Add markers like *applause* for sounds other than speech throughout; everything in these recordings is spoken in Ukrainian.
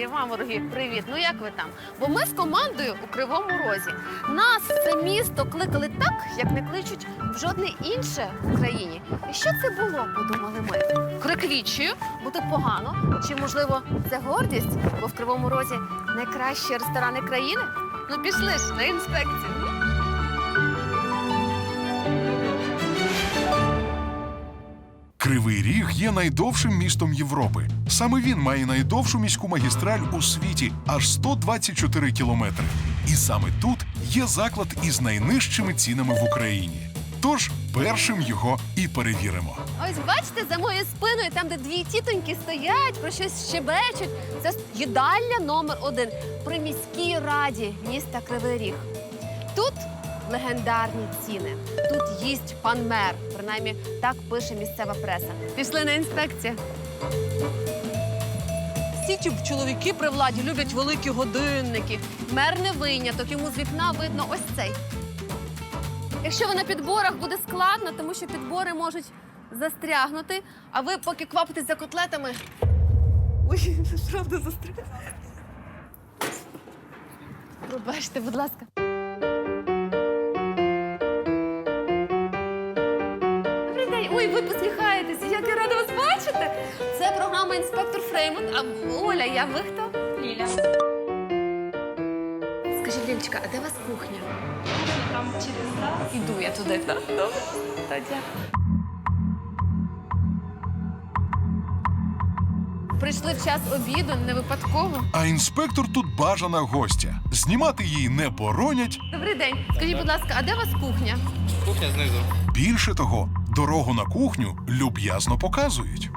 і вам, дорогі, привіт. Ну як ви там? Бо ми з командою у Кривому Розі. Нас це місто кликали так, як не кличуть в жодне інше в Україні. І що це було, подумали ми? Крик бути погано. Чи можливо це гордість? Бо в Кривому Розі найкращі ресторани країни? Ну пішли ж на інспекцію. Кривий Ріг є найдовшим містом Європи. Саме він має найдовшу міську магістраль у світі аж 124 кілометри. І саме тут є заклад із найнижчими цінами в Україні. Тож першим його і перевіримо. Ось бачите, за моєю спиною, там, де дві тітоньки стоять, про щось щебечуть. Це їдальня номер один при міській раді міста Кривий Ріг. Тут легендарні ціни. Тут їсть пан мер. Принаймні так пише місцева преса. Пішли на інспекцію. Всі ті чоловіки при владі люблять великі годинники. Мер не виняток, йому з вікна видно ось цей. Якщо ви на підборах буде складно, тому що підбори можуть застрягнути, а ви поки квапитесь за котлетами. Ой, *laughs* правда застряг. Пробачте, будь ласка. Ой, ви посміхаєтеся. Як я рада вас бачити. Це програма інспектор Фреймут. А Оля, я ви хто? Ліля. Скажіть, Лілечка, а де у вас кухня? Там через раз. Іду я туди. Так, *laughs* добре. Тоді. Прийшли в час обіду не випадково. А інспектор тут бажана гостя. Знімати її не боронять. Добрий день. Скажіть, будь ласка, а де у вас кухня? Кухня знизу. Більше того, дорогу на кухню люб'язно показують.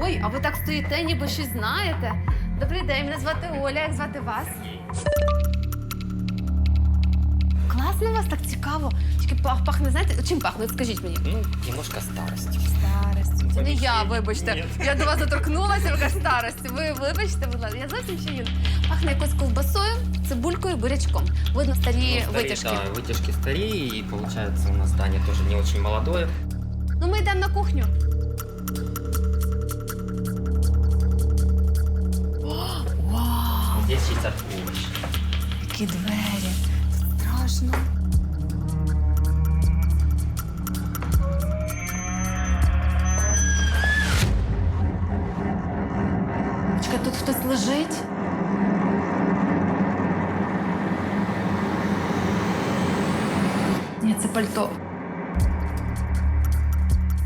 Ой, а ви так стоїте, ніби щось знаєте. Добрий день, мене звати Оля. Як звати вас? Класно у вас так цікаво. Тільки пах, пахне, знаєте, чим пахне? От Скажіть мені. Ну, немножко старости. Старості. Це не я, вибачте. Ні. Я до вас доторкнулася, ви кажете старості. Ви вибачте, будь ласка, я зовсім ще юна. Пахне якось ковбасою, цибулькою, бурячком. Видно старі Ну, старі, витяжки. Да, вытяжки старее, и получается у нас здание тоже не очень молодое. Ну, ми йдемо на кухню. Здесь есть овощи. які двері. Страшно. Чекай, тут хтось лежить. Ні, це пальто.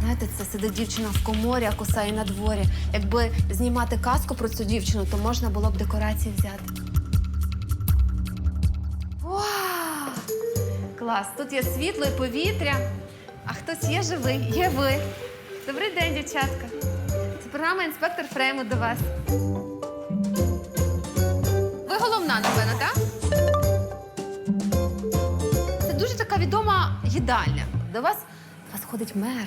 Знаєте, це сидить дівчина в коморі, а кусає на дворі. Якби знімати казку про цю дівчину, то можна було б декорації взяти. Вау! Клас! Тут є світло і повітря. А хтось є живий? Є ви. Добрий день, дівчатка. Це програма інспектор Фрейму до вас. Ви головна, напевно, так? Їдальня. До вас, до вас ходить мер.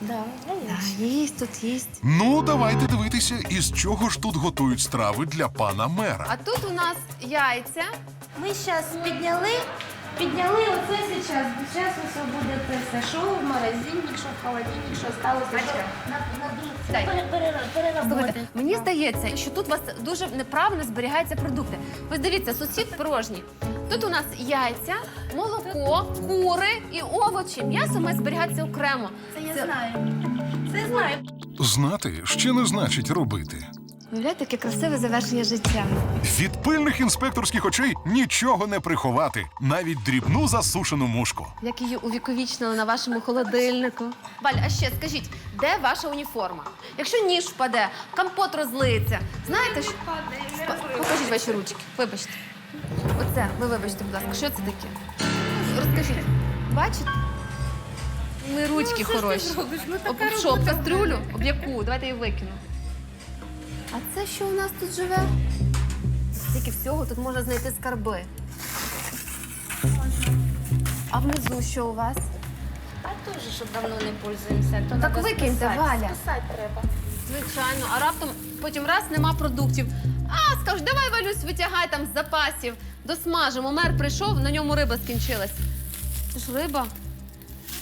Да, Да, їсть тут їсть. Ну, давайте дивитися, із чого ж тут готують страви для пана мера. А тут у нас яйця. Ми зараз підняли, підняли оце зараз. Усе буде це все. Що в морозильник, що в холодильник, що сталося. Бачите? На, на, Дай. пере, пере, переработати. Мені здається, що тут у вас дуже неправильно зберігаються продукти. Ось дивіться, сусід порожній. Тут у нас яйця, молоко, кури і овочі. М'ясо має зберігатися окремо. Це я знаю. Це я знаю. Знати ще не значить робити. Уявляєте, яке красиве завершення життя. Від пильних інспекторських очей нічого не приховати, навіть дрібну засушену мушку. Як її увіковічнили на вашому холодильнику. Валь, а ще скажіть, де ваша уніформа? Якщо ніж впаде, компот розлиється. Знаєте, що... Покажіть ваші ручки. Вибачте. Оце, ви вибачте, будь ласка, що це таке? Розкажіть. Бачите? Ми ручки хороші. Об що, об кастрюлю? Об яку? Давайте її викину. А це що у нас тут живе? Стільки всього, тут можна знайти скарби. А внизу що у вас? А теж, що давно не пользуємося. То Так викиньте, списати. Валя. Списати треба. Звичайно, а раптом потім раз нема продуктів. А, скажеш, давай Валюсь, витягай там з запасів, досмажимо. Мер прийшов, на ньому риба скінчилась. Це ж риба.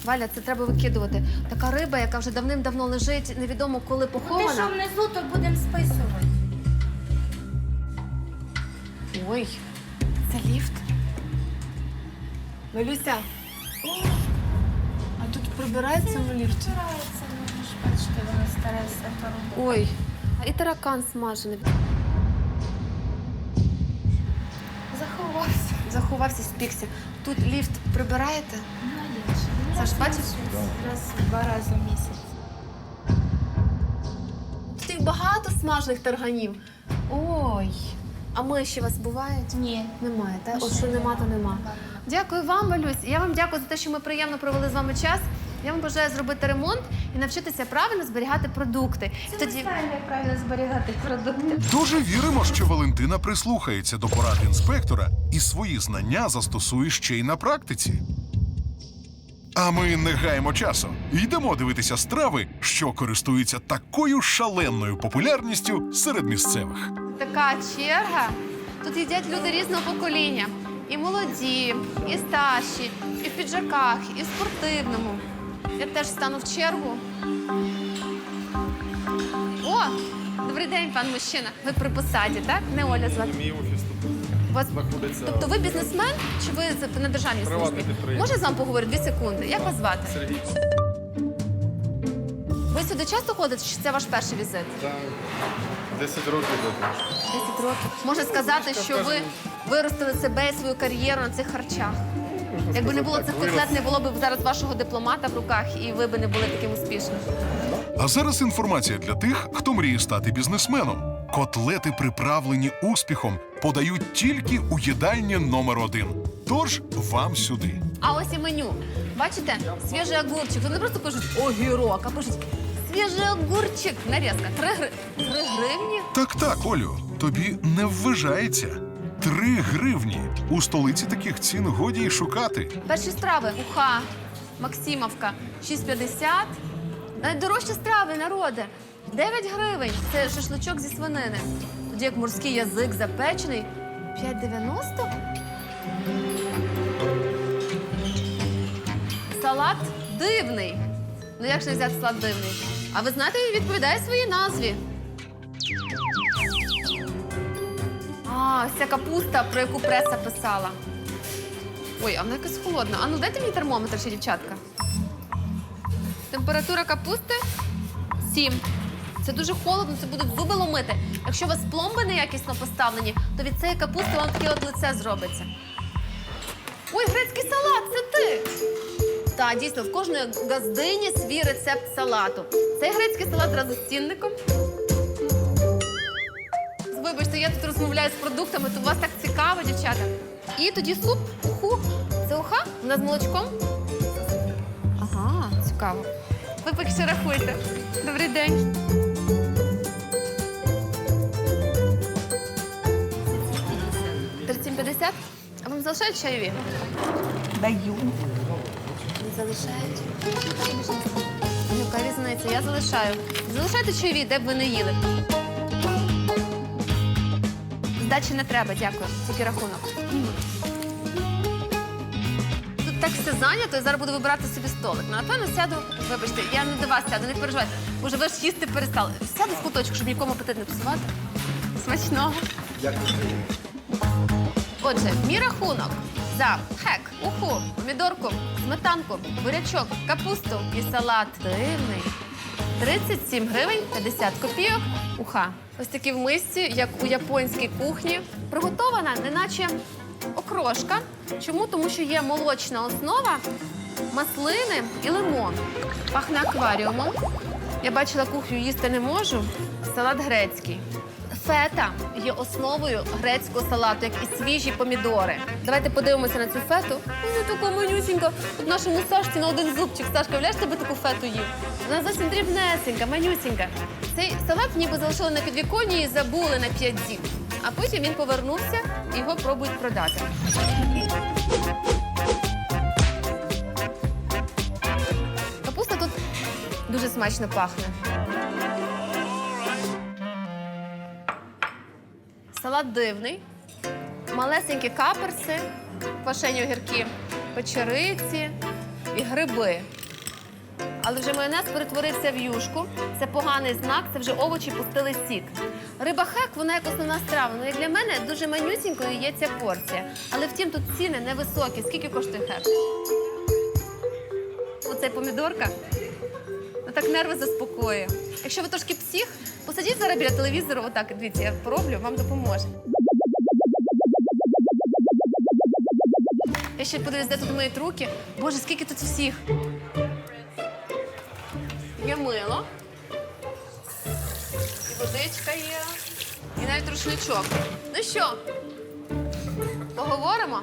Валя, це треба викидувати. Така риба, яка вже давним-давно лежить, невідомо коли Ну, Те, що похована. внизу, то будемо списувати. Ой, це ліфт. Валюся. А тут прибирається в ліфті. Збирається, ну, ж бачите, воно старе все поробило. Ой, і таракан смажений. Заховався. Заховався, спікся. Тут ліфт прибираєте? Ну, Саш, раз бачиш? Раз в два рази в місяць. Тут їх багато смажених тарганів. Ой. А ми ще вас бувають? Ні. Немає, так? От що нема, то нема. Дякую вам, Валюсь. Я вам дякую за те, що ми приємно провели з вами час. Я вам бажаю зробити ремонт і навчитися правильно зберігати продукти. І Це ми знаємо, як правильно зберігати продукти. Дуже віримо, що Валентина прислухається до порад інспектора і свої знання застосує ще й на практиці. А ми не гаємо часу. Йдемо дивитися страви, що користуються такою шаленою популярністю серед місцевих. Така черга. Тут їдять люди різного покоління. І молоді, і старші, і в піджаках, і в спортивному. Я теж стану в чергу. О! Добрий день, пан мужчина. Ви при посаді, так? Не Оля звати. Мій офіс тут вас... знаходиться. Тобто ви бізнесмен чи ви на державній службі? підприємець. Можна з вами поговорити? Дві секунди. Як вас звати? Сергій. Ви сюди часто ходите, чи це ваш перший візит? Та 10 років до 10 років. Можна сказати, що ви виростили себе і свою кар'єру на цих харчах. Якби не було цих котлет, не було б зараз вашого дипломата в руках, і ви б не були таким успішним. А зараз інформація для тих, хто мріє стати бізнесменом. Котлети, приправлені успіхом, подають тільки у їдальні номер один. Тож вам сюди. А ось і меню. Бачите, свіжий огурчик. Вони просто пишуть огірок, а пишуть свіжий огурчик. Нарізка. Три, гри... Три гривні. Так, так, Олю, тобі не ввижається. Три гривні. У столиці таких цін годі й шукати. Перші страви уха, Максимовка 6,50. Найдорожчі страви, народи. 9 гривень. Це шашличок зі свинини. Тоді як морський язик запечений 5,90. Салат дивний. Ну як ж не взяти салат дивний? А ви знаєте, він відповідає своїй назві. А, ця капуста, про яку преса писала. Ой, а вона якась холодна. А ну дайте мені термометр ще, дівчатка. Температура капусти 7. Це дуже холодно, це будуть зуби ломити. Якщо у вас пломби неякісно поставлені, то від цієї капусти вам таке от лице зробиться. Ой, грецький салат, це ти! Так, дійсно, в кожної газдині свій рецепт салату. Цей грецький салат разом з цінником. Вибачте, я тут розмовляю з продуктами, то у вас так цікаво, дівчата. І тоді суп, уху. Це уха? Вона з молочком? Ага, цікаво. Ви поки що рахуйте. Добрий день. Тридцять п'ятдесят? А вам залишають чайові? Даю. Не залишають. Ну, різниця? Я залишаю. Залишайте чайові, де б ви не їли. Здачі не треба, дякую. Тільки рахунок. Тут так все зайнято, я зараз буду вибирати собі столик. Ну, напевно, сяду. Вибачте, я не до вас сяду, не переживайте. Боже, ви ж їсти перестали. Сяду в куточок, щоб нікому апетит не псувати. Смачного. Отже, мій рахунок за хек, уху, помідорку, сметанку, бурячок, капусту і салат дивний. 37 гривень 50 копійок. Уха. Ось такі в мисці, як у японській кухні. Приготована, неначе окрошка. Чому? Тому що є молочна основа, маслини і лимон. Пахне акваріумом. Я бачила кухню, їсти не можу. Салат грецький. Фета є основою грецького салату, як і свіжі помідори. Давайте подивимося на цю фету. Вона така манюсінька. В нашому Сашці на один зубчик. Сашка, уявляєш, тебе таку фету їв? Вона зовсім дрібнесенька, манюсінька. Цей салат ніби залишили на підвіконні і забули на п'ять діб. А потім він повернувся і його пробують продати. Капуста тут дуже смачно пахне. Салат дивний, малесенькі каперси, квашені огірки, печериці і гриби. Але вже майонез перетворився в юшку. Це поганий знак, це вже овочі пустили сік. Риба хек, вона як основна страва. Ну, як для мене дуже манюсінькою є ця порція. Але втім, тут ціни невисокі. Скільки коштує хек? Оце помідорка. Ну так нерви заспокоює. Якщо ви трошки псих, посадіть зараз біля телевізору, отак, дивіться, я пороблю, вам допоможе. Я ще подивлюсь, де тут миють руки. Боже, скільки тут всіх. Є мило. І водичка є. І навіть рушничок. Ну що, поговоримо?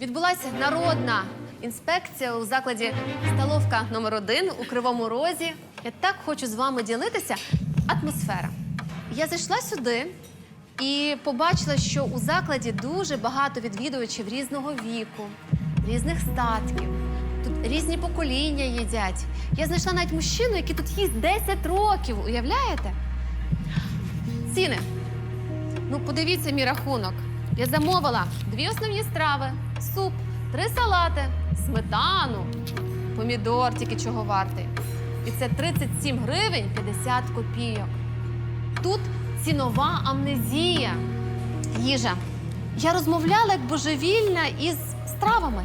Відбулася народна інспекція у закладі столовка номер 1 у Кривому Розі. Я так хочу з вами ділитися. Атмосфера. Я зайшла сюди і побачила, що у закладі дуже багато відвідувачів різного віку, різних статків. Тут різні покоління їдять. Я знайшла навіть мужчину, який тут їсть 10 років. Уявляєте? Ціни. Ну, подивіться мій рахунок. Я замовила дві основні страви, суп, три салати, сметану, помідор, тільки чого вартий. І це 37 гривень 50 копійок. Тут цінова амнезія. Їжа. Я розмовляла як божевільна із стравами.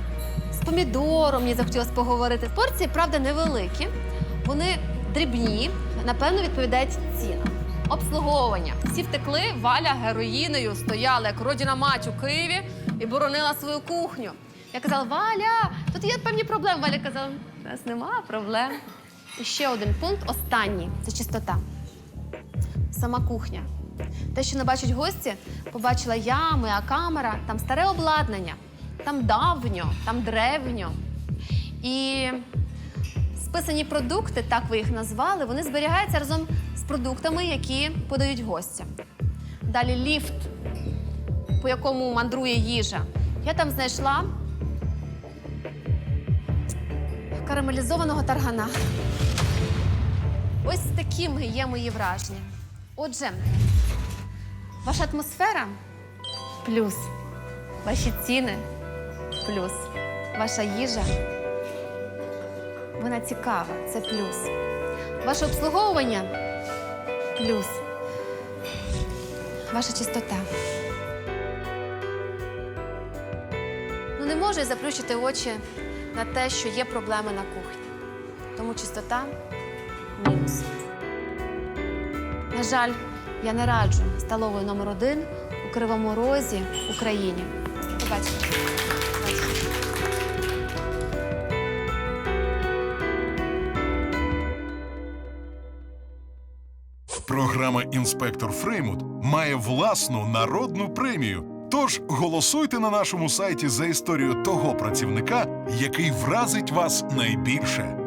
З помідором мені захотілося поговорити. Порції, правда, невеликі. Вони дрібні, напевно, відповідають цінам. Обслуговування. Всі втекли, Валя героїнею стояла як родина мать у Києві і боронила свою кухню. Я казала, Валя, тут є певні проблеми. Валя казала, у нас нема проблем. І ще один пункт, останній це чистота. Сама кухня. Те, що не бачать гості, побачила я, моя камера, там старе обладнання, там давньо, там древньо. І списані продукти, так ви їх назвали, вони зберігаються разом з продуктами, які подають гостям. Далі ліфт, по якому мандрує їжа. Я там знайшла карамелізованого таргана. Ось такими є мої враження. Отже, ваша атмосфера плюс. Ваші ціни плюс. Ваша їжа. Вона цікава, це плюс. Ваше обслуговування плюс. Ваша чистота. Ну, не можу заплющити очі на те, що є проблеми на кухні. Тому чистота мінус. На жаль, я не раджу столовою номер один у Кривому Розі, Україні. Побачимо. Програма Інспектор Фреймут має власну народну премію. Тож голосуйте на нашому сайті за історію того працівника, який вразить вас найбільше.